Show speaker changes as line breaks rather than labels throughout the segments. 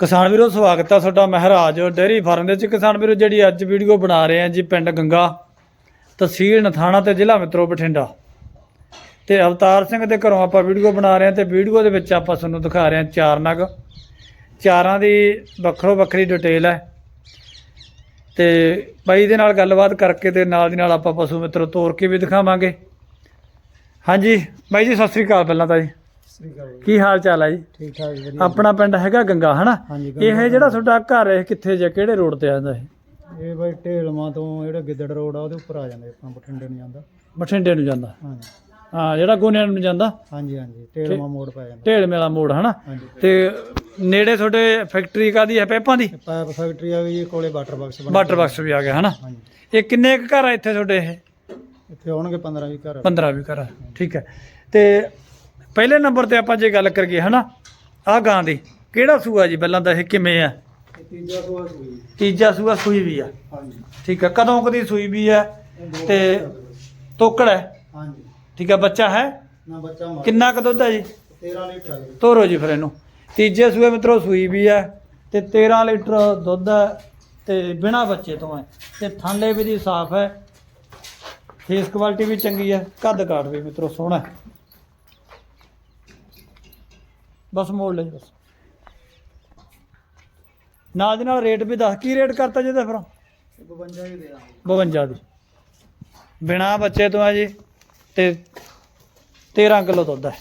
ਕਿਸਾਨ ਵੀਰੋ, ਸਵਾਗਤ ਹੈ ਤੁਹਾਡਾ ਮਹਾਰਾਜ। ਡੇਅਰੀ ਫਾਰਮ ਦੇ ਵਿੱਚ ਕਿਸਾਨ ਵੀਰੋ, ਜਿਹੜੀ ਅੱਜ ਵੀਡੀਓ ਬਣਾ ਰਹੇ ਆ ਜੀ ਪਿੰਡ ਗੰਗਾ ਤਹਿਸੀਲ ਨਥਾਣਾ ਤੇ ਜ਼ਿਲ੍ਹਾ ਮਿੱਤਰੋ ਬਠਿੰਡਾ। ਤੇ ਅਵਤਾਰ ਸਿੰਘ ਦੇ ਘਰੋਂ ਆਪਾਂ ਵੀਡੀਓ ਬਣਾ ਰਹੇ ਆ ਤੇ ਵੀਡੀਓ ਦੇ ਵਿੱਚ ਆਪਾਂ ਤੁਹਾਨੂੰ ਦਿਖਾ ਰਹੇ ਆ ਚਾਰ ਨਗ। ਚਾਰਾਂ ਦੀ ਵੱਖਰੋ ਵੱਖਰੀ ਡਿਟੇਲ ਹੈ। ਤੇ ਬਾਈ ਦੇ ਨਾਲ ਗੱਲਬਾਤ ਕਰਕੇ ਤੇ ਨਾਲ ਦੀ ਨਾਲ ਆਪਾਂ ਪਸ਼ੂ ਮਿੱਤਰੋ ਤੋਰ ਕੇ ਵੀ ਦਿਖਾਵਾਂਗੇ। ਹਾਂਜੀ, ਬਾਈ ਜੀ, ਸਤਿ ਸ੍ਰੀ ਅਕਾਲ ਪਹਿਲਾਂ ਤਾਂ ਜੀ।
ਸ੍ਰੀ ਅਕਾਲ
ਕੀ ਹਾਲ ਚਾਲ ਹੈ ਜੀ?
ਠੀਕ ਠਾਕ ਵਧੀਆ।
ਆਪਣਾ ਪਿੰਡ ਹੈਗਾ ਗੰਗਾ ਹਨਾ?
ਹਾਂਜੀ
ਇਹ ਜਿਹੜਾ ਤੁਹਾਡਾ ਘਰ ਹੈ ਕਿੱਥੇ ਜੇ ਕਿਹੜੇ ਰੋਡ ਤੇ ਆਂਦਾ ਇਹ?
ਇਹ ਬਾਈ ਢੇਲਮਾ ਤੋਂ ਜਿਹੜਾ ਗਿੱਦੜ ਰੋਡ ਆ ਉਹਦੇ ਉੱਪਰ ਆ ਜਾਂਦਾ ਆਪਣਾ ਬਠਿੰਡੇ ਨੂੰ ਜਾਂਦਾ।
ਬਠਿੰਡੇ ਨੂੰ ਜਾਂਦਾ?
ਹਾਂਜੀ।
ਹਾਂ ਜਿਹੜਾ ਗੋਨਿਆਂ ਨੂੰ ਜਾਂਦਾ?
ਹਾਂਜੀ ਹਾਂਜੀ ਢੇਲਮਾ ਮੋੜ ਪੈ ਜਾਂਦਾ।
ਢੇੜ ਮੇਲਾ ਮੋੜ ਹਨਾ?
ਹਾਂਜੀ।
ਤੇ ਨੇੜੇ ਤੁਹਾਡੇ ਫੈਕਟਰੀ ਕਾਦੀ ਹੈ ਪੈਪਾਂ ਦੀ?
ਤੇ ਪਾਈਪ ਫੈਕਟਰੀ ਆ ਗਈ ਜੀ ਕੋਲੇ ਵਾਟਰ ਬਾਕਸ ਬਣ
ਵਾਟਰ ਬਾਕਸ ਵੀ ਆ ਗਿਆ ਹਨਾ?
ਹਾਂਜੀ।
ਇਹ ਕਿੰਨੇ ਕੁ ਘਰ ਆ ਇੱਥੇ ਤੁਹਾਡੇ ਇਹ?
ਇੱਥੇ ਆਉਣਗੇ 15 20 ਘਰ।
15 ਵੀ ਘਰ ਆ। ਠੀਕ ਹੈ। ਤੇ ਪਹਿਲੇ ਨੰਬਰ ਤੇ ਆਪਾਂ ਜੇ ਗੱਲ ਕਰੀਏ ਹਨਾ? ਆ ਗਾਂ ਦੀ ਕਿਹੜਾ ਸੂਆ ਜੀ ਪਹਿਲਾਂ ਤਾਂ ਇਹ ਕਿਵੇਂ ਆ?
ਤੀਜਾ ਸੂਆ ਸੂਈ
ਤੀਜਾ ਸੂਆ ਸੂਈ ਵੀ ਆ।
ਹਾਂਜੀ।
ਠੀਕ ਹੈ ਕਦੋਂ ਕਦੀ ਸੂਈ ਵੀ ਆ? ਤੇ ਤੋਕੜ ਹੈ?
ਹਾਂਜੀ।
ਠੀਕ ਹੈ ਬੱਚਾ ਹੈ?
ਨਾ ਬੱਚਾ ਮਰ
ਕਿੰਨਾ ਕੁ ਦੁੱਧ ਹੈ ਜੀ?
13 ਲੀਟਰ ਆ
ਤੋਰੋ ਜੀ ਫਿਰ ਇਹਨੂੰ। ਤੀਜੇ ਸੂਏ ਮਿੱਤਰੋ ਸੂਈ ਵੀ ਹੈ ਤੇ 13 ਲੀਟਰ ਦੁੱਧ ਹੈ ਤੇ ਬਿਨਾ ਬੱਚੇ ਤੋਂ ਹੈ ਤੇ ਥਾਲੇ ਵੀ ਦੀ ਸਾਫ਼ ਹੈ। ਫੇਸ ਕੁਆਲਿਟੀ ਵੀ ਚੰਗੀ ਹੈ ਕੱਦ ਕਾਠ ਵੀ ਮਿੱਤਰੋ ਸੋਹਣਾ ਹੈ ਬਸ ਮੋੜ ਲੈ ਜੀ ਬਸ। ਨਾਲ ਦੀ ਨਾਲ ਰੇਟ ਵੀ ਦੱਸ ਕੀ ਰੇਟ ਕਰਤਾ ਜੀ ਇਹਦਾ ਫਿਰ?
52 ਹੀ ਦੇ। ਦਾਂਗੇ
52 ਦੀ ਬਿਨਾ ਬੱਚੇ ਤੋਂ ਹੈ ਜੀ ਤੇ 13 ਕਿਲੋ ਦੁੱਧ ਹੈ।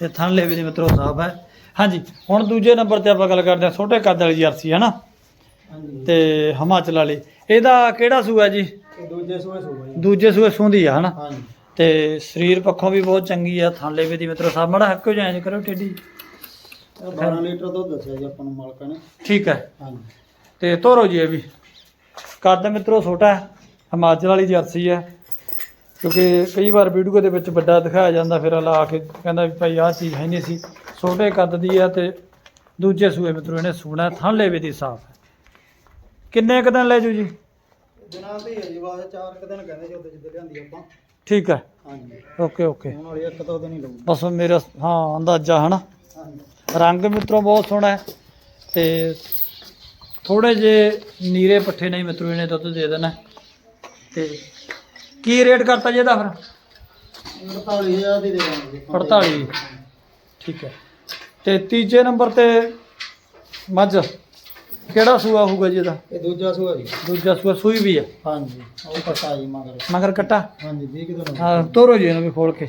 ਤੇ ਥਣਲੇ ਵੀ ਦੀ ਮਿੱਤਰੋ ਸਾਫ਼ ਹੈ। ਹਾਂਜੀ ਹੁਣ ਦੂਜੇ ਨੰਬਰ ਤੇ ਆਪਾਂ ਗੱਲ ਕਰਦੇ ਹਾਂ ਛੋਟੇ ਕੱਦ ਵਾਲੀ ਜਰਸੀ ਹੈ ਨਾ?
ਹਾਂਜੀ।
ਤੇ ਹਿਮਾਚਲ ਵਾਲੀ। ਇਹਦਾ ਕਿਹੜਾ ਸੂਆ ਜੀ?
ਤੇ ਦੂਜੇ ਸੂਏ ਸੂਆ ਜੀ।
ਦੂਜੇ ਸੂਏ ਸੂੰਦੀ ਆ ਹਨਾ?
ਹਾਂਜੀ।
ਤੇ ਸਰੀਰ ਪੱਖੋਂ ਵੀ ਬਹੁਤ ਚੰਗੀ ਆ ਥਣਲੇ ਵੀ ਦੀ ਮਿੱਤਰੋ ਸਾਫ਼ ਮੜਾ ਹੱਕੋ ਜਾਇਜ਼ ਕਰੋ ਟੇਡੀ
ਇਹ 12 ਲੀਟਰ ਦੁੱਧ ਦੱਸਿਆ ਜੀ ਆਪਾਂ ਨੂੰ ਮਾਲਕਾਂ ਨੇ।
ਠੀਕ ਹੈ।
ਹਾਂਜੀ।
ਤੇ ਤੋਰੋ ਜੀ ਇਹ ਵੀ। ਕੱਦ ਮਿੱਤਰੋ ਛੋਟਾ ਹੈ ਹਿਮਾਚਲ ਵਾਲੀ ਜਰਸੀ ਹੈ। ਕਿਉਂਕਿ ਕਈ ਵਾਰ ਵੀਡੀਓ ਦੇ ਵਿੱਚ ਵੱਡਾ ਦਿਖਾਇਆ ਜਾਂਦਾ ਫਿਰ ਲਾ ਕੇ ਕਹਿੰਦਾ ਵੀ ਭਾਈ ਆਹ ਚੀਜ਼ ਹੈ ਨਹੀਂ ਸੀ। ਛੋਟੇ ਕੱਦ ਦੀ ਹੈ ਤੇ ਦੂਜੇ ਸੂਏ ਮਿੱਤਰੋ ਇਹਨੇ ਸੂਣਾ ਥਣ ਲੇਵੇ ਦੀ ਸਾਫ਼ ਹੈ। ਕਿੰਨੇ ਕੁ ਦਿਨ ਲੈ ਜੂ ਜੀ?
ਦਿਨਾਂ ਤੇ ਹੀ ਹੈ ਜੀ ਬਾਅਦ ਚਾਰ ਕੁ ਦਿਨ ਕਹਿੰਦੇ ਜੀ ਉਹਦੇ ਜਿੱਦ ਲਿਆਂਦੀ ਆਪਾਂ।
ਠੀਕ ਹੈ।
ਹਾਂਜੀ।
Okay okay.
ਹੁਣ ਵਾਲੀ ਇੱਕ ਦੋ ਦਿਨ ਹੀ ਲਊ
ਬਸ ਮੇਰਾ ਹਾਂ ਅੰਦਾਜ਼ਾ ਹਨਾ?
ਹਾਂਜੀ।
ਰੰਗ ਮਿੱਤਰੋ ਬਹੁਤ ਸੋਹਣਾ ਹੈ ਤੇ ਥੋੜੇ ਜੇ ਨੀਰੇ ਪੱਠੇ ਨਹੀਂ ਮਿੱਤਰੋ ਇਹਨੇ ਦੁੱਧ ਦੇ ਦੇਣਾ ਤੇ ਕੀ ਰੇਟ ਕਰਤਾ ਜੀ ਇਹਦਾ ਫਿਰ?
48000 ਦੀ ਦੇ ਦਾਂਗੇ।
48 ਠੀਕ ਹੈ। ਤੇ ਤੀਜੇ ਨੰਬਰ ਤੇ ਮੱਝ? ਕਿਹੜਾ ਸੂਆ ਹੋਊਗਾ ਜੀ ਇਹਦਾ?
ਇਹ ਦੂਜਾ ਸੂਆ ਜੀ।
ਦੂਜਾ ਸੂਆ ਸੂਈ ਵੀ ਹੈ
ਹਾਂਜੀ ਉਹ ਪਤਾ ਜੀ ਮਗਰ।
ਮਗਰ ਕੱਟਾ?
ਹਾਂਜੀ 20 ਕਿਲੋ
ਹਾਂ ਤੋਰੋ ਜੀ ਇਹਨੂੰ ਵੀ ਖੋਲ ਕੇ।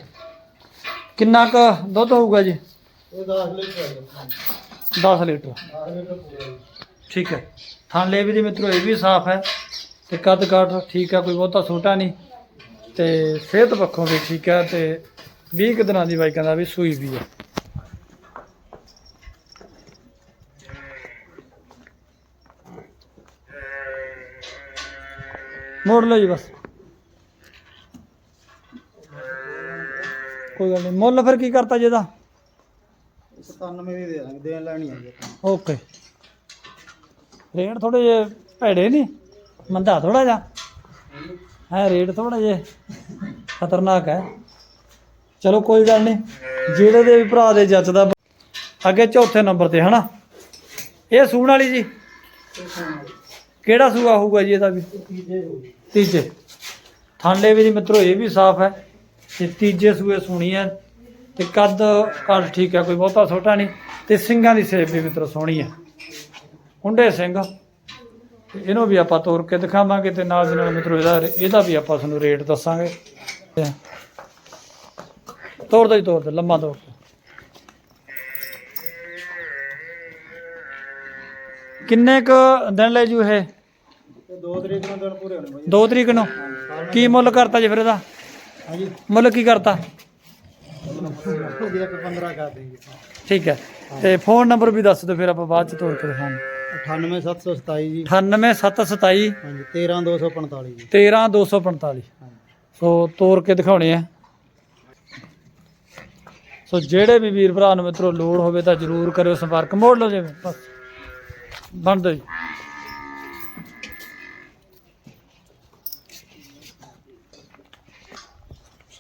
ਕਿੰਨਾ ਕੁ ਦੁੱਧ ਹੋਊਗਾ ਜੀ?
ਇਹ 10 ਲੀਟਰ ਹੈ ਜੀ।
10 ਲੀਟਰ।
10 ਲੀਟਰ ਪੂਰਾ
ਠੀਕ ਹੈ। ਥਣ ਲੇਵੀ ਦੀ ਮਿੱਤਰੋ ਇਹ ਵੀ ਸਾਫ਼ ਹੈ ਤੇ ਕੱਦ ਕਾਠ ਠੀਕ ਹੈ ਕੋਈ ਬਹੁਤਾ ਛੋਟਾ ਨਹੀਂ ਤੇ ਸਿਹਤ ਪੱਖੋਂ ਵੀ ਠੀਕ ਹੈ ਤੇ 20 ਕੁ ਦਿਨਾਂ ਦੀ ਬਾਈ ਕਹਿੰਦਾ ਵੀ ਸੂਈ ਵੀ ਹੈ ਮੋੜ ਲਓ ਜੀ ਬਸ। ਕੋਈ ਗੱਲ ਨਹੀਂ। ਮੁੱਲ ਫਿਰ ਕੀ ਕਰਤਾ ਜੀ ਇਹਦਾ?
97 ਦੀ ਦੇ ਦਾਂਗੇ ਦੇਣ ਲੈਣੀ ਹੈ ਜੀ
ਓਕੇ। ਰੇਟ ਥੋੜੇ ਜੇ ਭੈੜੇ ਨਹੀਂ ਮੰਦਾ ਥੋੜਾ ਜਿਹਾ? ਹੈ ਰੇਟ ਥੋੜਾ ਜੇ ਖਤਰਨਾਕ ਹੈ। ਚਲੋ ਕੋਈ ਗੱਲ ਨਹੀਂ। ਜਿਹੜੇ ਦੇ ਵੀ ਭਰਾ ਦੇ ਜੱਜਦਾ ਅੱਗੇ ਚੌਥੇ ਨੰਬਰ ਤੇ ਹਨਾ? ਇਹ ਸੂਣ ਵਾਲੀ ਜੀ? ਕਿਹੜਾ ਸੂਆ ਹੋਊਗਾ ਜੀ ਇਹਦਾ ਵੀ?
ਤੀਜੇ
ਥਾਂਲੇ ਵੀ ਮਿੱਤਰੋ ਇਹ ਵੀ ਸਾਫ਼ ਹੈ। ਤੇ ਤੀਜੇ ਸੂਏ ਸੋਹਣੀ ਹੈ। ਤੇ ਕੱਦ ਕੱਦ ਠੀਕ ਹੈ ਕੋਈ ਬਹੁਤਾ ਛੋਟਾ ਨਹੀਂ। ਤੇ ਸਿੰਘਾਂ ਦੀ ਸੇਪ ਵੀ ਮਿੱਤਰੋ ਸੋਹਣੀ ਹੈ। ਹੁੰਡੇ ਸਿੰਘ। ਤੇ ਇਹਨੂੰ ਵੀ ਆਪਾਂ ਤੋੜ ਕੇ ਦਿਖਾਵਾਂਗੇ ਤੇ ਨਾਲ ਦੀ ਨਾਲ ਮਿੱਤਰੋ ਇਹਦਾ ਇਹਦਾ ਵੀ ਆਪਾਂ ਤੁਹਾਨੂੰ ਰੇਟ ਦੱਸਾਂਗੇ। ਤੇ ਤੋੜ ਦੋ ਜੀ ਤੋੜ ਦੋ ਲੰਮਾ ਤੋੜ। ਕਿੰਨੇ ਕ ਦਿਨ ਲੈ ਜੂ
ਇਹ? 2 ਤਰੀਕ ਨੂੰ ਦਿਨ ਪੂਰੇ ਹੋਣੇ ਬਾਈ।
2 ਤਰੀਕ ਨੂੰ? ਕੀ ਮੁੱਲ ਕਰਤਾ ਜੀ ਫਿਰ ਇਹਦਾ?
ਹਾਂਜੀ।
ਮੁੱਲ ਕੀ ਕਰਤਾ?
ਉਹਦੀ ਇੱਕ 15 ਕਰ ਦੇਂਗੇ
ਠੀਕ ਹੈ। ਤੇ ਫੋਨ ਨੰਬਰ ਵੀ ਦੱਸ ਦਿਓ ਫਿਰ ਆਪਾਂ ਬਾਅਦ ਚ ਤੋੜ ਕੇ ਦਿਖਾਵਾਂਗੇ
98727 ਜੀ।
98727
ਹਾਂਜੀ 13245 ਜੀ।
13245
ਹਾਂਜੀ
ਸੋ ਤੋੜ ਕੇ ਦਿਖਾਉਣੇ ਆ। ਸੋ ਜਿਹੜੇ ਵੀ ਵੀਰ ਭਰਾ ਨੂੰ ਮਿੱਤਰੋ ਲੋੜ ਹੋਵੇ ਤਾਂ ਜਰੂਰ ਕਰਿਓ ਸੰਪਰਕ। ਮੋੜ ਲਓ ਜਿਵੇਂ ਬਸ। ਬਣ ਦਿਓ ਜੀ।